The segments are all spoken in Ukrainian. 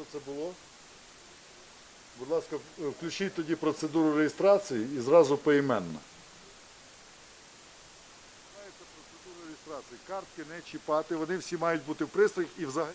що це було? Будь ласка, е, включіть тоді процедуру реєстрації і зразу поіменно. Знаєте, процедуру реєстрації. Картки не чіпати, вони всі мають бути в пристроях і взагалі.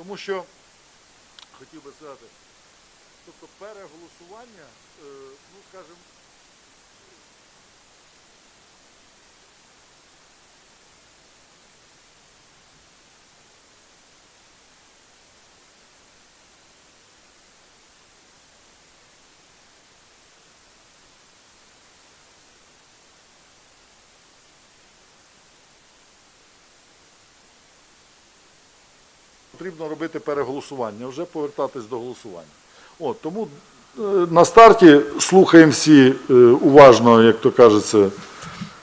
Тому що хотів би сказати, тобто переголосування, е, ну скажімо, потрібно робити переголосування, вже повертатись до голосування. От, тому е, на старті слухаємо всі е, уважно, як то кажеться,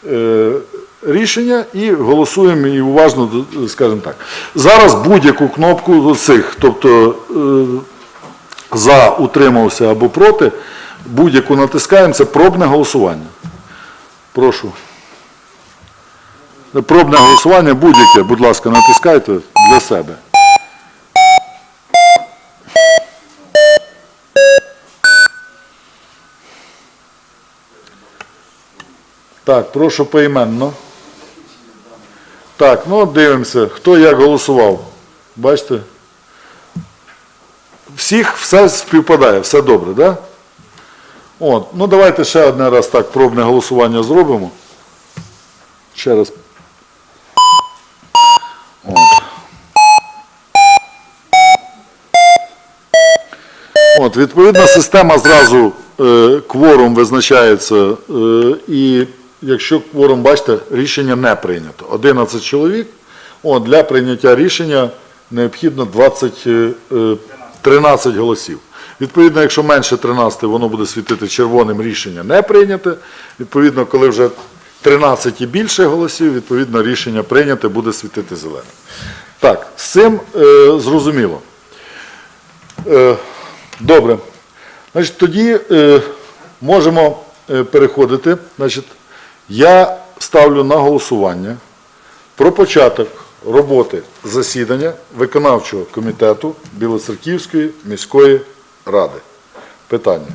е, рішення і голосуємо і уважно, скажімо так. Зараз будь-яку кнопку цих, тобто за, утримався або проти, будь-яку натискаємо, це пробне голосування. Прошу. Пробне голосування будь-яке, будь ласка, натискайте для себе. Так, прошу поіменно. Так, ну дивимося, хто як голосував. Бачите? Всіх все співпадає, все добре, так? Да? От, ну давайте ще один раз так пробне голосування зробимо. Ще раз. От, відповідна система зразу е, кворум визначається, е, і якщо кворум, бачите, рішення не прийнято. 11 чоловік. От, для прийняття рішення необхідно 20, е, е, 13 голосів. Відповідно, якщо менше 13, воно буде світити червоним рішення не прийняте. Відповідно, коли вже 13 і більше голосів, відповідно, рішення прийняте буде світити зеленим. Так, з цим е, зрозуміло. Е, добре. Значить, тоді е, можемо е, переходити. Значить, я ставлю на голосування про початок роботи засідання виконавчого комітету Білоцерківської міської ради. Питання.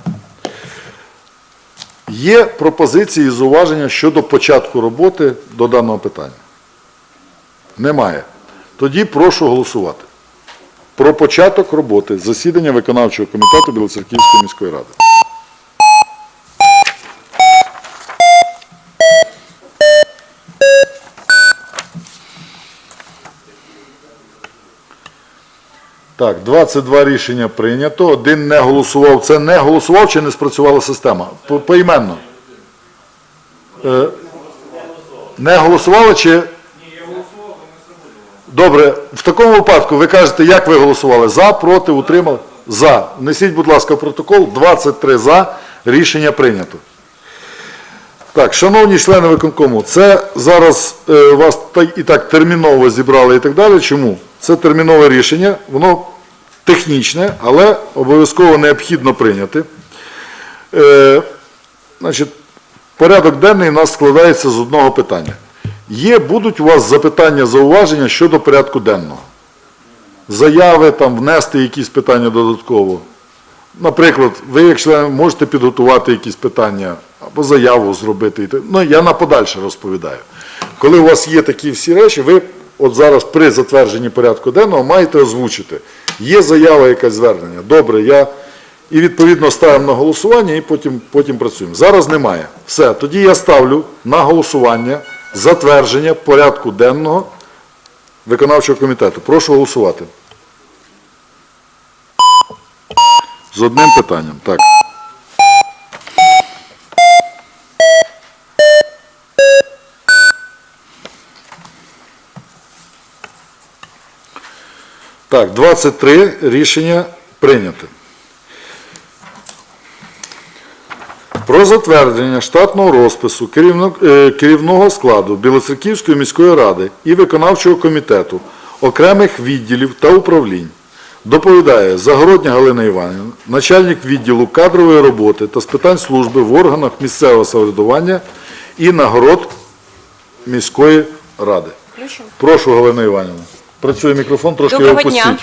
Є пропозиції і зауваження щодо початку роботи до даного питання? Немає. Тоді прошу голосувати. Про початок роботи засідання виконавчого комітету Білоцерківської міської ради. Так, 22 рішення прийнято. Один не голосував. Це не голосував чи не спрацювала система? По- Поіменно. Е, Не голосували чи. Добре, в такому випадку ви кажете, як ви голосували? За, проти, утримали? За. Внесіть, будь ласка, протокол. 23 за. Рішення прийнято. Так, шановні члени виконкому, це зараз е, вас і так терміново зібрали і так далі. Чому? Це термінове рішення, воно технічне, але обов'язково необхідно прийняти. Е, значить, порядок денний у нас складається з одного питання. Є, будуть у вас запитання, зауваження щодо порядку денного? Заяви, там, внести якісь питання додатково. Наприклад, ви, як член, можете підготувати якісь питання або заяву зробити. Ну, я на подальше розповідаю. Коли у вас є такі всі речі, ви от зараз при затвердженні порядку денного маєте озвучити. Є заява, якась звернення. Добре, я і відповідно ставимо на голосування і потім, потім працюємо. Зараз немає. Все, тоді я ставлю на голосування затвердження порядку денного виконавчого комітету. Прошу голосувати. З одним питанням. Так. Так, 23 рішення прийняте. Про затвердження штатного розпису е, керівного складу Білоцерківської міської ради і виконавчого комітету окремих відділів та управлінь доповідає Загородня Галина Іванівна, начальник відділу кадрової роботи та з питань служби в органах місцевого самоврядування і нагород міської ради. Прошу, Галина Іванівна. Працює мікрофон, трошки Доброго його дня.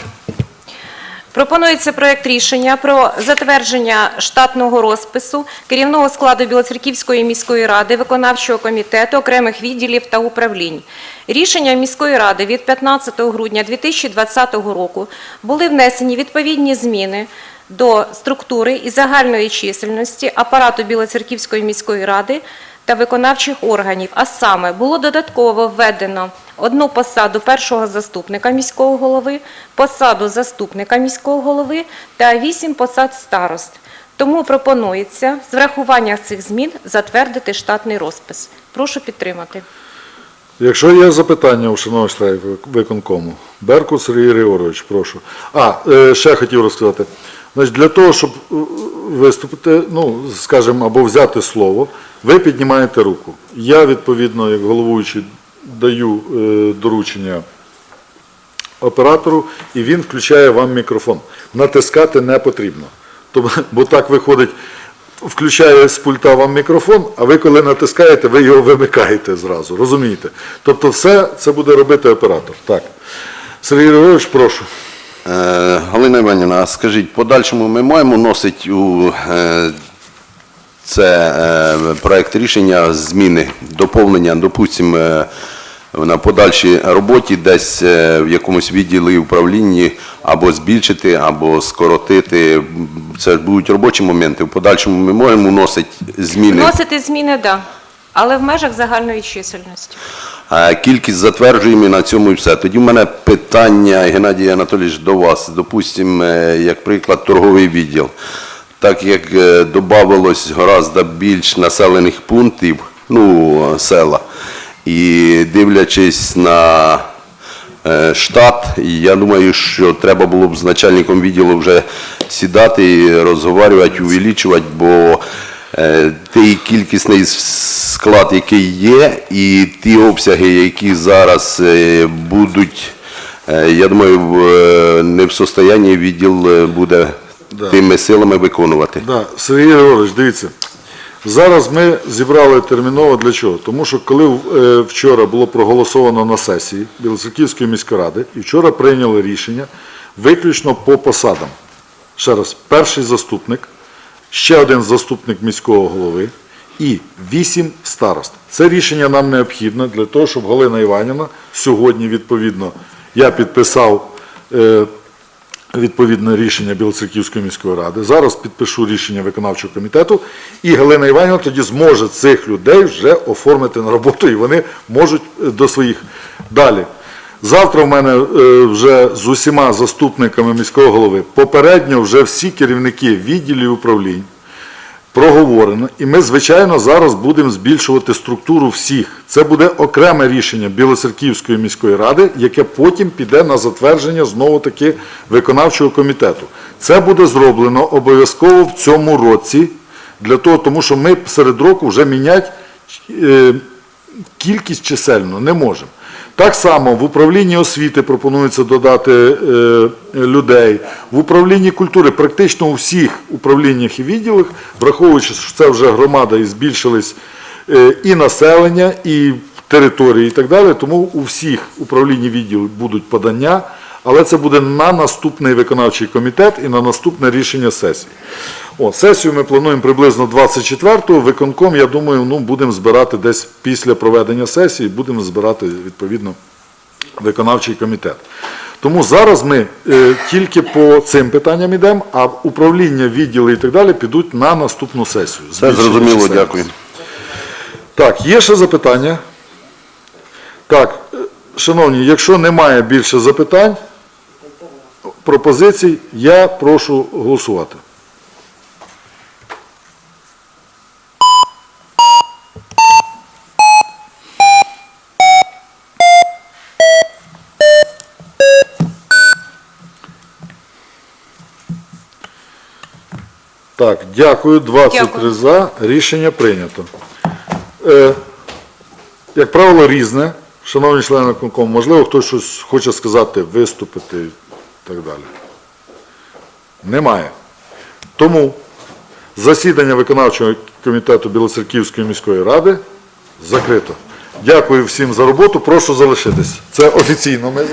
Пропонується проект рішення про затвердження штатного розпису керівного складу Білоцерківської міської ради, виконавчого комітету, окремих відділів та управлінь. Рішення міської ради від 15 грудня 2020 року були внесені відповідні зміни до структури і загальної чисельності апарату Білоцерківської міської ради та виконавчих органів. А саме було додатково введено одну посаду першого заступника міського голови, посаду заступника міського голови та вісім посад старост. Тому пропонується з врахуванням цих змін затвердити штатний розпис. Прошу підтримати. Якщо є запитання у шановних членів виконкому, Беркут Сергій Григорович, прошу. А, е, ще хотів розказати. Значить, для того, щоб е, виступити, ну, скажімо, або взяти слово, ви піднімаєте руку. Я, відповідно, як головуючий, даю е, доручення оператору, і він включає вам мікрофон. Натискати не потрібно. Тобто, бо так виходить, включає з пульта вам мікрофон, а ви коли натискаєте, ви його вимикаєте зразу. Розумієте? Тобто все це буде робити оператор. Так. Сергій Григорович, прошу. Е, Галина Іванівна, скажіть, подальшому ми маємо носити у е, це е, проект рішення зміни, доповнення, допустимо, на подальшій роботі десь в якомусь відділі управлінні або збільшити, або скоротити. Це ж будуть робочі моменти. В подальшому ми можемо вносити зміни. Вносити зміни, так, але в межах загальної чисельності. Кількість затверджуємо і на цьому і все. Тоді в мене питання, Геннадій Анатолійович, до вас. Допустимо, е, як приклад, торговий відділ. Так як е, додавалось гораздо більш населених пунктів, ну, села, і дивлячись на е, штат, я думаю, що треба було б з начальником відділу вже сідати і розговорювати, увеличувати, бо той кількісний склад, який є, і ті обсяги, які зараз е, будуть Е, Я думаю, е, не в состоянні відділ е, буде Да. тими силами виконувати. Да, Сергій Григорович, дивіться. Зараз ми зібрали терміново для чого? Тому що коли е, вчора було проголосовано на сесії Білоцерківської міської ради, і вчора прийняли рішення виключно по посадам. Ще раз, перший заступник, ще один заступник міського голови і вісім старост. Це рішення нам необхідне для того, щоб Галина Іванівна сьогодні, відповідно, я підписав е, відповідне рішення Білоцерківської міської ради. Зараз підпишу рішення виконавчого комітету, і Галина Іванівна тоді зможе цих людей вже оформити на роботу, і вони можуть е, до своїх далі. Завтра в мене е, вже з усіма заступниками міського голови попередньо вже всі керівники відділів управлінь проговорено, і ми, звичайно, зараз будемо збільшувати структуру всіх. Це буде окреме рішення Білоцерківської міської ради, яке потім піде на затвердження знову-таки виконавчого комітету. Це буде зроблено обов'язково в цьому році, для того, тому що ми серед року вже міняти е, кількість чисельно не можемо. Так само в управлінні освіти пропонується додати е, людей, в управлінні культури, практично у всіх управліннях і відділах, враховуючи, що це вже громада і збільшились е, і населення, і території, і так далі. Тому у всіх управлінні відділів будуть подання, але це буде на наступний виконавчий комітет і на наступне рішення сесії. О, сесію ми плануємо приблизно 24-го. Виконком, я думаю, ну, будемо збирати десь після проведення сесії, будемо збирати відповідно виконавчий комітет. Тому зараз ми е, тільки по цим питанням йдемо, а управління, відділи і так далі підуть на наступну сесію. Збільшення зрозуміло, дякую. Так, є ще запитання? Так, е, шановні, якщо немає більше запитань, пропозицій, я прошу голосувати. Так, дякую. 23 Дякую. за. Рішення прийнято. Е, як правило, різне. Шановні члени виконкому, можливо, хтось щось хоче сказати, виступити так далі. Немає. Тому засідання виконавчого комітету Білоцерківської міської ради закрито. Дякую всім за роботу. Прошу залишитись. Це офіційно ми.